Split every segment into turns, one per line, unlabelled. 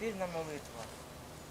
спільна молитва.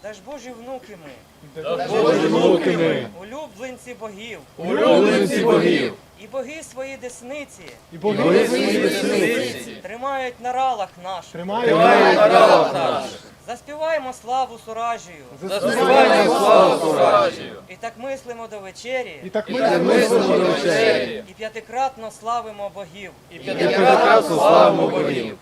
Та ж Божі внуки ми,
Божі внуки ми,
улюбленці богів,
улюбленці богів,
і боги свої десниці.
І боги свої десниці,
тримають на ралах наших.
тримають на ралах наших,
Заспіваємо славу суражію,
заспіваємо славу суражію,
і так мислимо до вечері,
і так мислимо до вечері,
і п'ятикратно славимо богів.
і п'ятикратно славимо богів.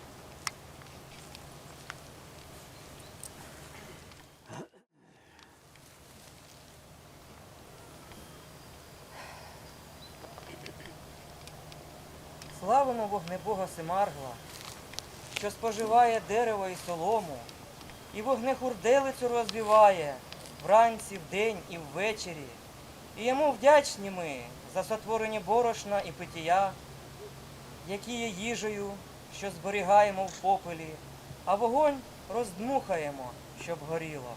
Вогнебога Семаргла, що споживає дерево і солому, і вогнехурделицю розбиває вранці, вдень і ввечері. І йому вдячні ми за сотворені борошна і питія, які є їжею, що зберігаємо в попелі, а вогонь роздмухаємо, щоб горіло.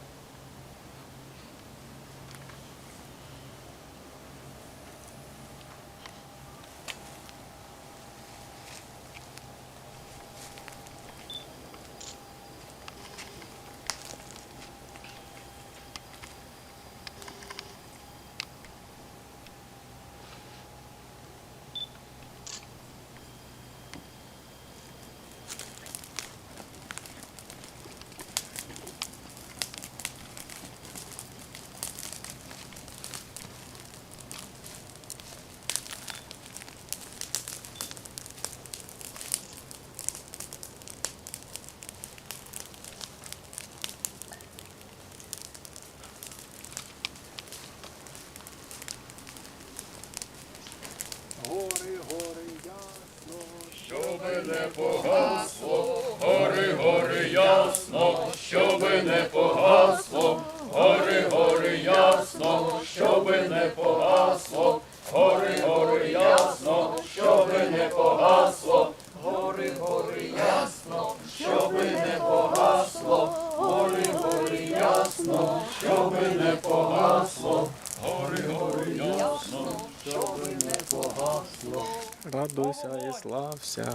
Гори, гори, ясно,
Щоби погасло, гори, гори, ясно, щоби не погасло, гори, гори, ясно, щоби не погасло, гори, гори, ясно, щоби не погасло, гори, гори, ясно, щоби не погасло, гори, гори, ясно, щоби не погасло, гори, гори, ясно, щоби не погасло.
радуйся і слався.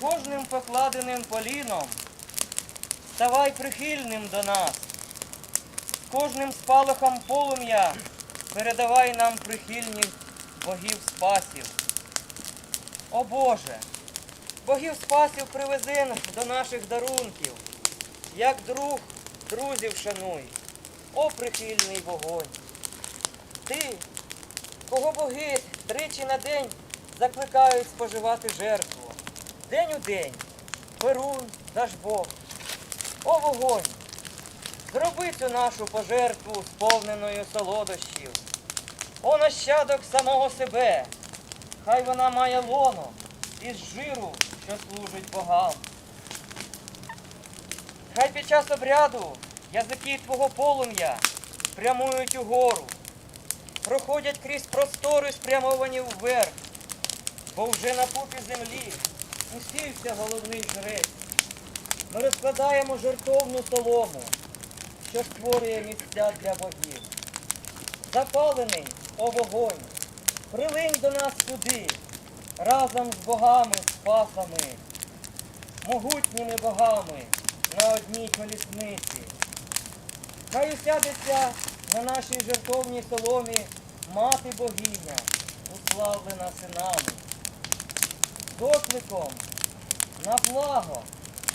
Кожним покладеним поліном ставай прихильним до нас. Кожним спалахом полум'я передавай нам прихильність богів спасів. О Боже, богів спасів привези до наших дарунків, як друг друзів шануй, о прихильний вогонь. Ти, кого боги тричі на день закликають споживати жертву. День у день, Перун, наш Бог. О вогонь! Зроби цю нашу пожертву сповненою солодощів. О нащадок самого себе. Хай вона має лоно із жиру, що служить богам. Хай під час обряду язики твого полум'я прямують угору, проходять крізь простори, спрямовані вверх, бо вже на пупі землі усівся головний жрець. Ми розкладаємо жертовну солому, що створює місця для богів. Запалений, о вогонь, прилинь до нас сюди, разом з богами, спасами, могутніми богами на одній колісниці. Хай усядеться на нашій жертовній соломі мати богиня, уславлена синами. Докликом на благо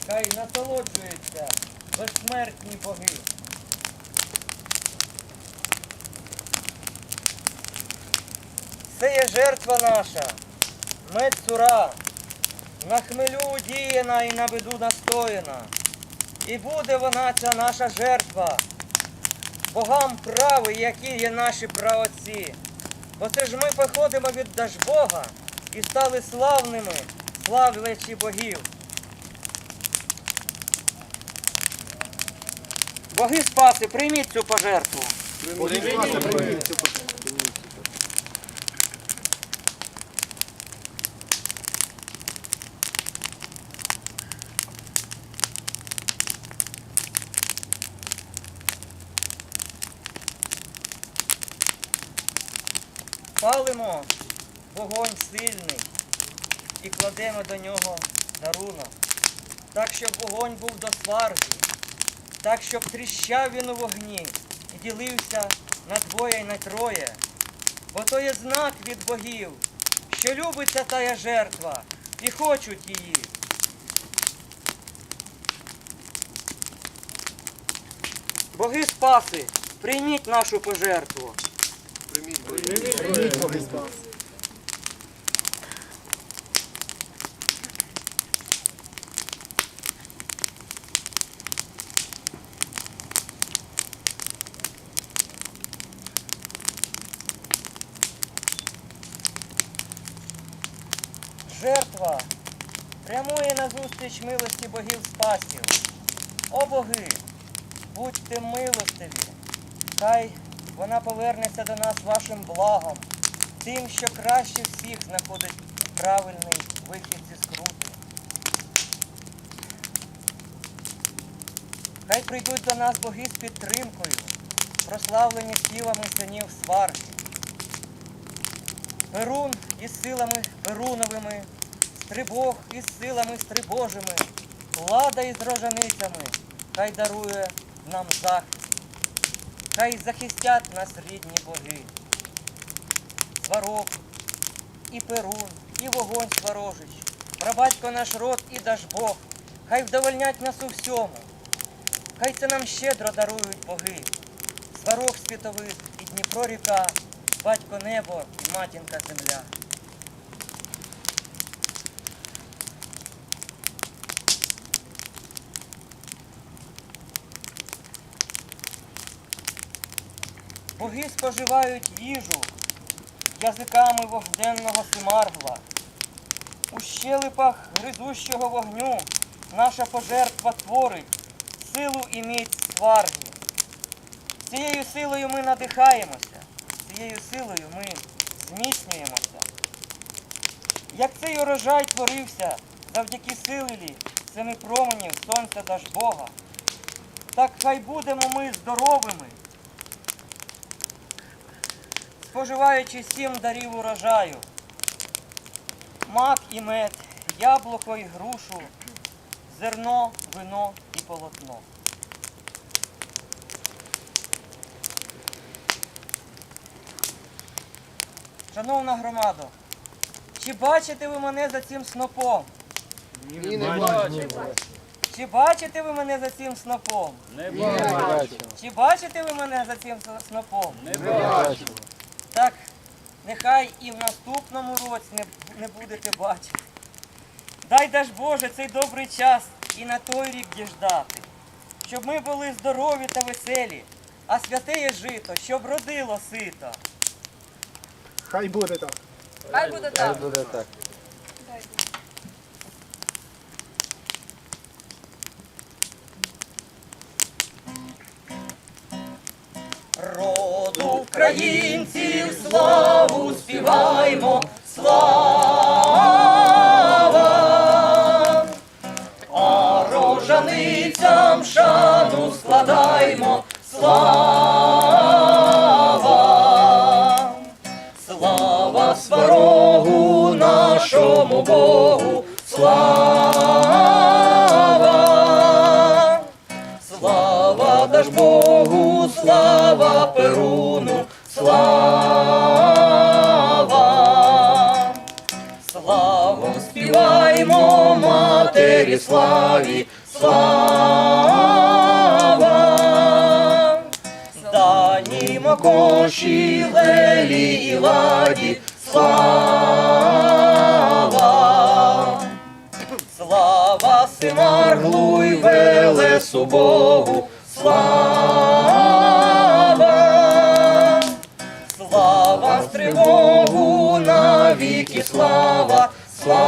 хай насолоджуються безсмертні боги. Це є жертва наша, мед цура, на хмелю удіяна і на беду настояна. І буде вона, ця наша жертва, богам прави, які є наші праотці. Бо це ж ми походимо від Дажбога і стали славними, славлячи богів. Боги спаси, прийміть цю пожертву. Палимо вогонь сильний і кладемо до нього дарунок, так щоб вогонь був до сварги, так щоб тріщав він у вогні і ділився на двоє й на троє. Бо то є знак від богів, що любиться тая жертва, і хочуть її. Боги спаси, прийміть нашу пожертву. Жертва милості богів спасів. О боги, будьте милостиві, хай вона повернеться до нас вашим благом, тим, що краще всіх знаходить правильний вихід зі скрути. Хай прийдуть до нас боги з підтримкою, прославлені силами синів сварги. Перун із силами Перуновими, Стрибог із силами Стрибожими, Лада із рожаницями, хай дарує нам захист, хай захистять нас рідні боги. Сварог, і Перун, і вогонь Сварожич, прабатько наш род і Дажбог, хай вдовольнять нас у всьому, хай це нам щедро дарують боги. Сварог світовий і Дніпро ріка, батько небо і матінка земля. Боги споживають їжу язиками вогненного симаргла. У щелепах гризущого вогню наша пожертва творить силу і міць сварги. Цією силою ми надихаємося, цією силою ми зміцнюємося. Як цей урожай творився завдяки силі семи променів сонця Дажбога, так хай будемо ми здоровими, споживаючи сім дарів урожаю, мак і мед, яблуко і грушу, зерно, вино і полотно. Шановна громадо, чи бачите ви мене за цим снопом?
Ні, не бачимо.
Чи бачите ви мене за цим снопом?
Не
бачимо.
Чи бачите ви мене за цим снопом?
Не
Не бачимо.
Так, нехай і в наступному році не, не будете бачити. Дай даж Боже цей добрий час і на той рік діждати, щоб ми були здорові та веселі, а святеє жито, щоб родило сито.
Хай буде так.
Хай буде
Хай
так.
буде так.
Роду українців славу співаймо, слава, а рожаницям шану складаймо, слава, слава сварогу нашому Богу, слава. Слава даж Богу, слава Перуну, слава. Славу співаймо матері славі, слава. Данімо коші, лелі і ладі, слава. Слава Симарглу й Велесу Богу, слава, Стрибогу навіки слава, слава,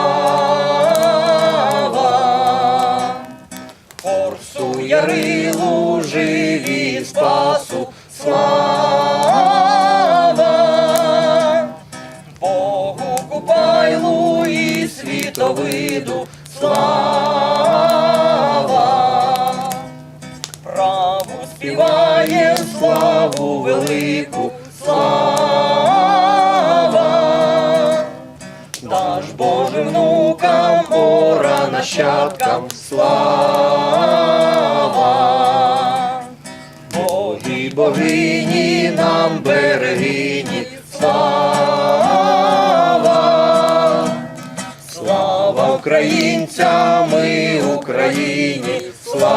Корсу Ярилу живі спасу, слава. Богу Купайлу і світовиду слава, праву співає славу велику слава, нащадкам слава.
богині, нам берегині, слава, слава українцям і Україні, слава.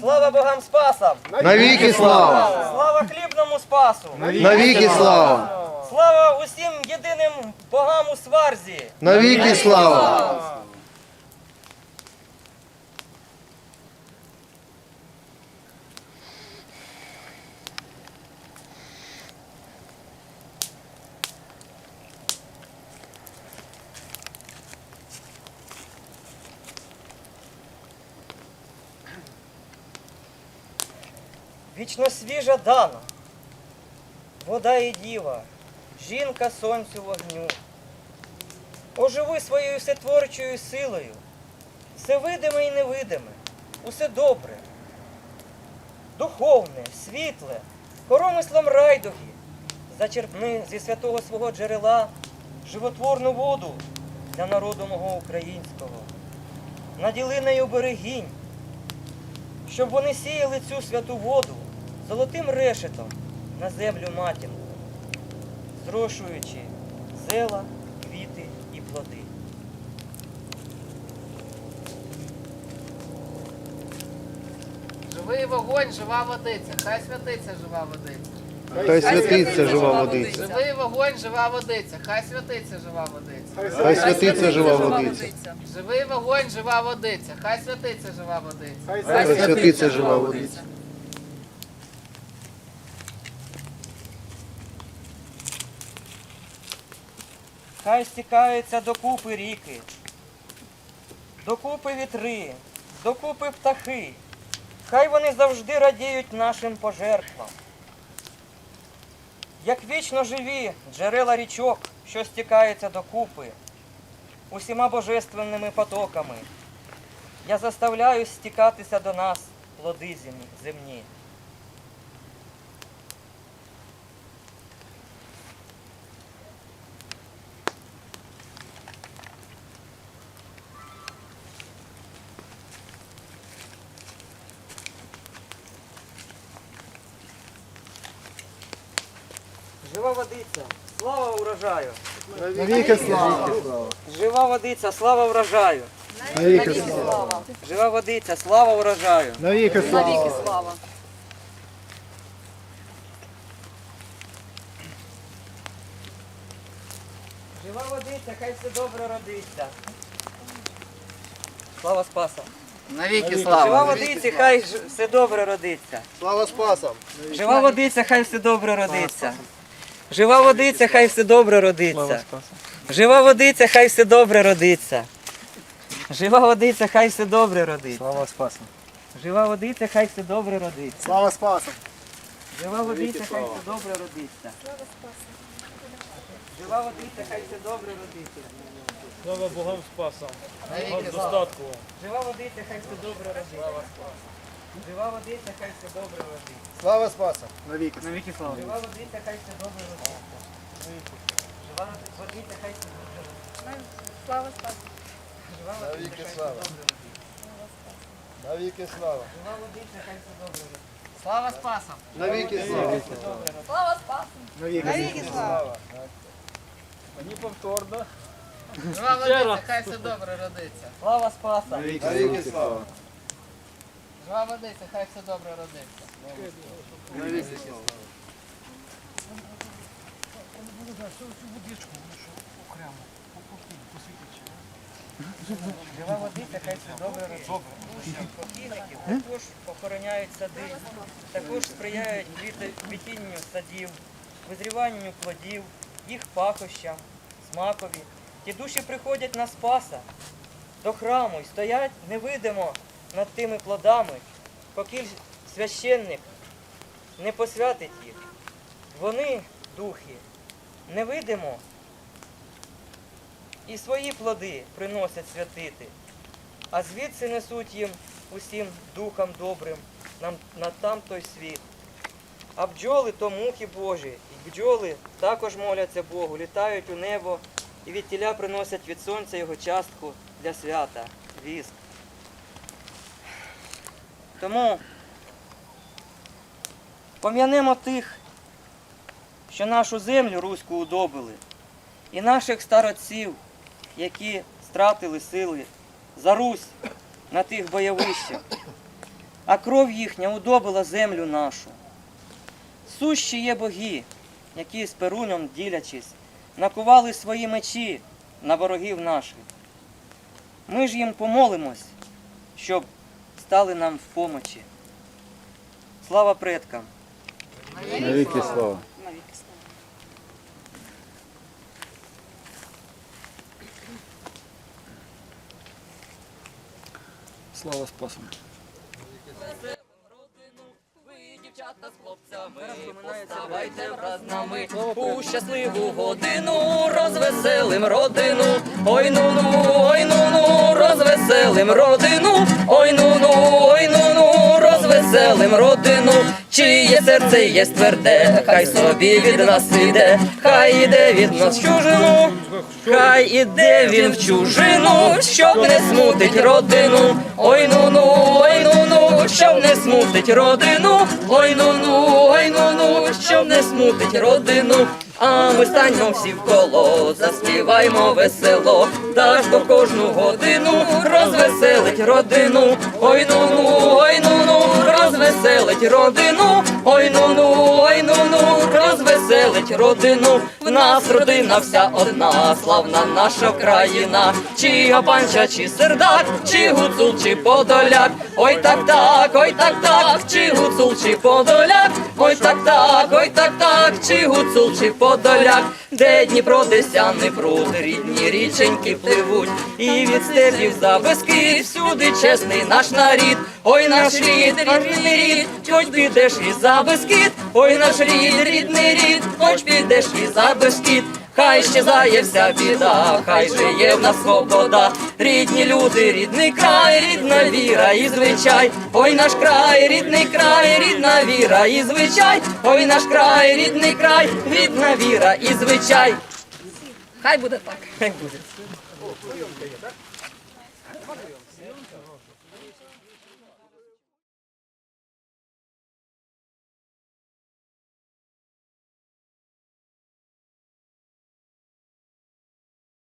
Слава богам Спаса!
Навіки слава!
Слава хлібному Спасу!
Навіки слава!
Слава усім єдиним богам у сварзі!
Навіки слава!
Вічно свіжа дана, вода і діва, жінка сонцю вогню. Оживи своєю всетворчою силою, все видиме і невидиме, усе добре, духовне, світле, коромислом райдуги, зачерпни зі святого свого джерела животворну воду для народу мого українського. Наділи нею берегінь, щоб вони сіяли цю святу воду золотим решетом на землю матінку, зрошуючи зела, квіти і плоди.
Живий вогонь, жива водиця. Хай святиться жива водиця.
Хай святиться жива водиця!
Живий вогонь, жива водиця. Хай святиться жива водиця.
Хай святиться жива водиця!
Живий вогонь, жива водиця. Хай святиться жива водиця.
Хай святиться жива водиця!
Хай стікаються докупи ріки, докупи вітри, докупи птахи. Хай вони завжди радіють нашим пожертвам. Як вічно живі джерела річок, що стікаються докупи, усіма божественними потоками, я заставляю стікатися до нас плоди зем- земні. Жива водиця, слава урожаю!
Навіки слава!
Жива водиця, слава врожаю!
Навіки слава!
Жива водиця, слава урожаю!
Навіки слава!
Жива водиця, хай все добре родиться. Слава Спаса.
Навіки слава.
Жива водиця, хай все добре родиться.
Слава Спасам!
Жива водиця, хай все добре родиться. Жива водиця, хай все добре родиться. Жива водиця, хай все добре родиться. Жива водиця, хай все добре родиться.
Слава Спасам!
Жива водиця, хай все добре родиться.
Слава Спасам!
Жива водиця, хай все добре родиться. Жива водиця, хай все добре родиться.
Слава Богам Спаса.
Навіки
Жива водиця, хай все добре родиться. Жива водиця, хай все добре родиться.
Слава Спасам!
Навіки.
Навіки слава. Жива водиця, хай все добре родиться. Жива водиця, хай все добре родиться.
Слава Спасу.
Жива водиця,
Навіки
хай все
слава.
добре родиться.
Навіки слава!
Жива водиця, хай все добре родиться.
Слава Спасам.
Навіки слава!
Слава Спасу.
Навіки слава!
Мені повторно.
Жива водиця, хай все добре родиться.
Слава Спаса.
Навіки слава!
Жива водиця, хай все добре родиться.
Навіки слава!
Жива водиця, хай все добре родиться. Також охороняють сади, також сприяють квітінню садів, визріванню плодів, їх пахощам, смакові. Ті душі приходять на Спаса, до храму і стоять невидимо над тими плодами, поки священник не посвятить їх. Вони, духи, невидимо і свої плоди приносять святити, а звідси несуть їм усім духам добрим на там той світ. А бджоли то мухи Божі, і бджоли також моляться Богу, літають у небо і від тіля приносять від сонця його частку для свята, віск.
Тому пом'янемо тих, що нашу землю руську удобили, і наших староців, які стратили сили за Русь на тих бойовищах, а кров їхня удобила землю нашу. Сущі є боги, які з перунем ділячись, накували свої мечі на ворогів наших. Ми ж їм помолимось, щоб стали нам в помочі. Слава предкам!
Навіки слава.
Слава спасам.
Дівчата з хлопцями, поставайте враз нами у щасливу годину, розвеселим родину. Ой ну ну, ой ну ну, розвеселим родину. Ой ну ну, ой ну ну, родину. Чиє серце є тверде, хай собі від нас іде, хай іде від нас в чужину, хай іде він в чужину, щоб не смутить родину. Ой ну ну, ой ну ну, щоб не смутить родину. Ой ну ну, ой ну ну, щоб не смутить родину. А ми станьмо всі в коло, заспіваймо весело, та ж кожну годину розвеселить родину. Ой ну ну, ой ну, розвеселить родину. Ой ну ну, ой ну розвеселить родину. В нас родина вся одна, славна наша країна. Чи опанча, чи сердак, чи гуцул, чи подоляк. Ой так так, ой так так, чи гуцул, чи подоляк. Ой так так, ой так так, чи гуцул, чи подоляк. Де Дніпро, де сяний пруд, рідні річеньки пливуть. І від степів за Бескид всюди чесний наш нарід. Ой наш рід, рідний рід, хоч підеш і за Бескид. Ой наш рід, рідний рід, хоч підеш і за Бескид. Хай щезає вся біда, хай жиє в нас свобода, рідні люди, рідний край, рідна віра і звичай. Ой наш край, рідний край, рідна віра і звичай. Ой наш край, рідний край, рідна віра і звичай. Хай буде так. Хай буде.